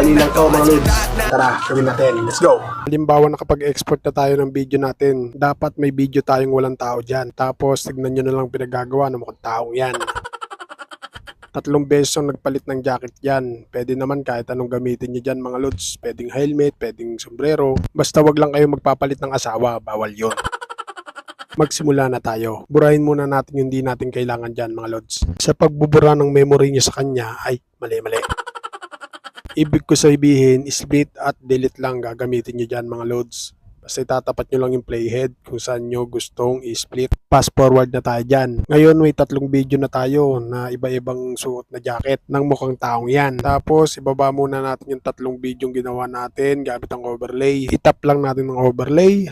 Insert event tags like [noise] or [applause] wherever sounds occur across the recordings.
Madali lang to mga lods. Tara, gawin natin. Let's go! Halimbawa nakapag-export na tayo ng video natin, dapat may video tayong walang tao dyan. Tapos tignan nyo na lang pinagagawa ng mukhang taong yan. Tatlong beses ang nagpalit ng jacket yan. Pwede naman kahit anong gamitin nyo dyan mga lods. Pwedeng helmet, pwedeng sombrero. Basta wag lang kayo magpapalit ng asawa, bawal yon. Magsimula na tayo. Burahin muna natin yung hindi natin kailangan dyan mga lods. Sa pagbubura ng memory nyo sa kanya, ay mali-mali. Ibig ko sabihin, split at delete lang gagamitin nyo dyan mga loads. Basta itatapat nyo lang yung playhead kung saan nyo gustong i-split. Fast forward na tayo dyan. Ngayon may tatlong video na tayo na iba-ibang suot na jacket ng mukhang taong yan. Tapos ibaba muna natin yung tatlong video yung ginawa natin gamit ang overlay. Itap lang natin ng overlay.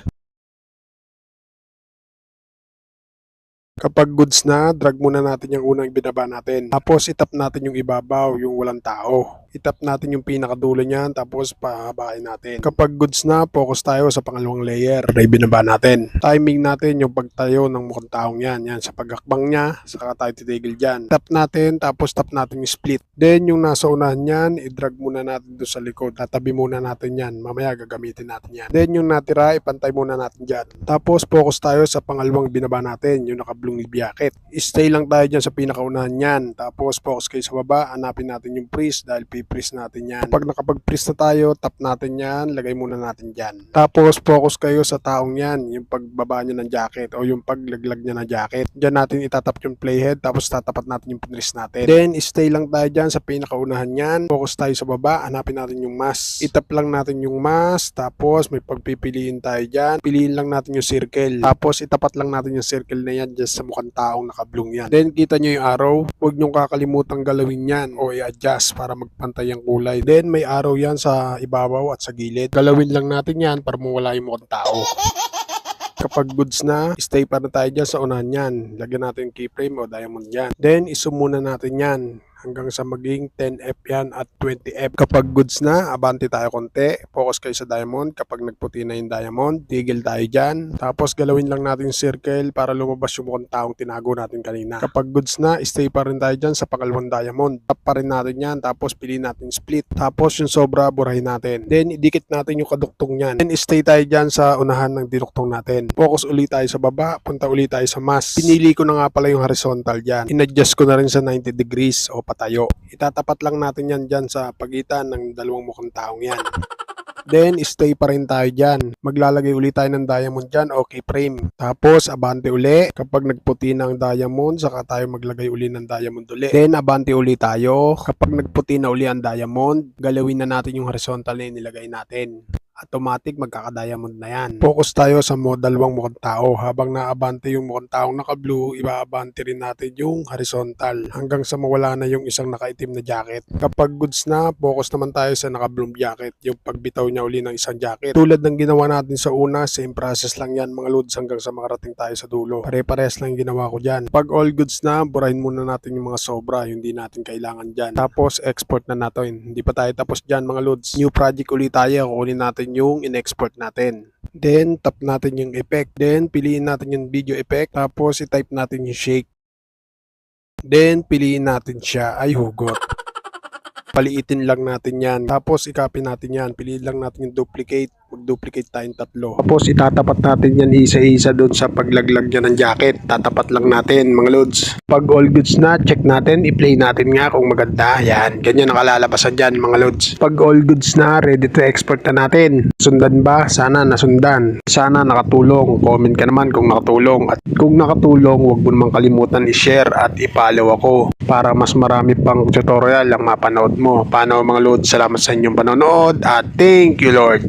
Kapag goods na, drag muna natin yung unang binaba natin. Tapos itap natin yung ibabaw, yung walang tao. Itap natin yung pinakadulo niyan, tapos pahabain natin. Kapag goods na, focus tayo sa pangalawang layer na ibinaba natin. Timing natin yung pagtayo ng mukhang taong yan. Yan, sa pagakbang niya, saka tayo titigil dyan. Tap natin, tapos tap natin yung split. Then yung nasa unahan niyan, i-drag muna natin doon sa likod. Tatabi muna natin yan. Mamaya gagamitin natin yan. Then yung natira, ipantay muna natin dyan. Tapos focus tayo sa pangalawang binaba natin, yung nakablong jacket. Stay lang tayo dyan sa pinakaunahan yan. Tapos focus kayo sa baba, hanapin natin yung freeze dahil pi-freeze natin yan. Kapag nakapag-freeze na tayo, tap natin yan, lagay muna natin dyan. Tapos focus kayo sa taong yan, yung pagbaba niya ng jacket o yung paglaglag niya ng jacket. Diyan natin itatap yung playhead tapos tatapat natin yung freeze natin. Then stay lang tayo dyan sa pinakaunahan yan. Focus tayo sa baba, hanapin natin yung mask. Itap lang natin yung mask, tapos may pagpipiliin tayo dyan. Piliin lang natin yung circle. Tapos itapat lang natin yung circle na yan dyan sa mukhang taong nakablong yan. Then kita nyo yung arrow, huwag nyo kakalimutang galawin yan o i-adjust para magpantay ang kulay. Then may arrow yan sa ibabaw at sa gilid. Galawin lang natin yan para mawala yung mukhang tao. Kapag goods na, stay pa na tayo dyan sa unahan yan. Lagyan natin keyframe o diamond yan. Then, isum muna natin yan hanggang sa maging 10F yan at 20F. Kapag goods na, abanti tayo konti. Focus kayo sa diamond. Kapag nagputi na yung diamond, tigil tayo dyan. Tapos galawin lang natin yung circle para lumabas yung mukhang taong tinago natin kanina. Kapag goods na, stay pa rin tayo dyan sa pangalawang diamond. Tap pa rin natin yan. Tapos piliin natin split. Tapos yung sobra, burahin natin. Then, idikit natin yung kaduktong yan. Then, stay tayo dyan sa unahan ng dinuktong natin. Focus ulit tayo sa baba. Punta ulit tayo sa mask. Pinili ko na nga pala yung horizontal dyan. In-adjust ko na rin sa 90 degrees o patayo. Itatapat lang natin yan dyan sa pagitan ng dalawang mukhang taong yan. [laughs] Then, stay pa rin tayo dyan. Maglalagay ulit tayo ng diamond dyan, okay frame. Tapos, abante uli. Kapag nagputi na ang diamond, saka tayo maglagay uli ng diamond uli. Then, abante uli tayo. Kapag nagputi na uli ang diamond, galawin na natin yung horizontal na inilagay natin automatic magkaka-diamond na yan. Focus tayo sa mo dalawang mukhang tao. Habang naabante yung mukhang taong naka-blue, ibaabante rin natin yung horizontal hanggang sa mawala na yung isang nakaitim na jacket. Kapag goods na, focus naman tayo sa naka-bloom jacket, yung pagbitaw niya uli ng isang jacket. Tulad ng ginawa natin sa una, same process lang yan mga loads hanggang sa makarating tayo sa dulo. Pare-pares lang ginawa ko dyan. Pag all goods na, burahin muna natin yung mga sobra, yung hindi natin kailangan dyan. Tapos export na natin. Hindi pa tayo tapos dyan mga loads. New project ulit tayo, kunin natin yung in-export natin. Then, tap natin yung effect. Then, piliin natin yung video effect. Tapos, i-type natin yung shake. Then, piliin natin siya. Ay, hugot. [laughs] Paliitin lang natin yan. Tapos, i-copy natin yan. Piliin lang natin yung duplicate. Mag-duplicate tayong tatlo. Tapos, itatapat natin yan isa-isa doon sa paglaglag niya ng jacket. Tatapat lang natin, mga loads. Pag all goods na, check natin. I-play natin nga kung maganda. Yan. Ganyan ang kalalabasan dyan, mga loads. Pag all goods na, ready to export na natin. Sundan ba? Sana nasundan. Sana nakatulong. Comment ka naman kung nakatulong. At kung nakatulong, huwag mo naman kalimutan i-share at i-follow ako para mas marami pang tutorial ang mapanood mo. Paano mga loads? Salamat sa inyong panonood at thank you Lord.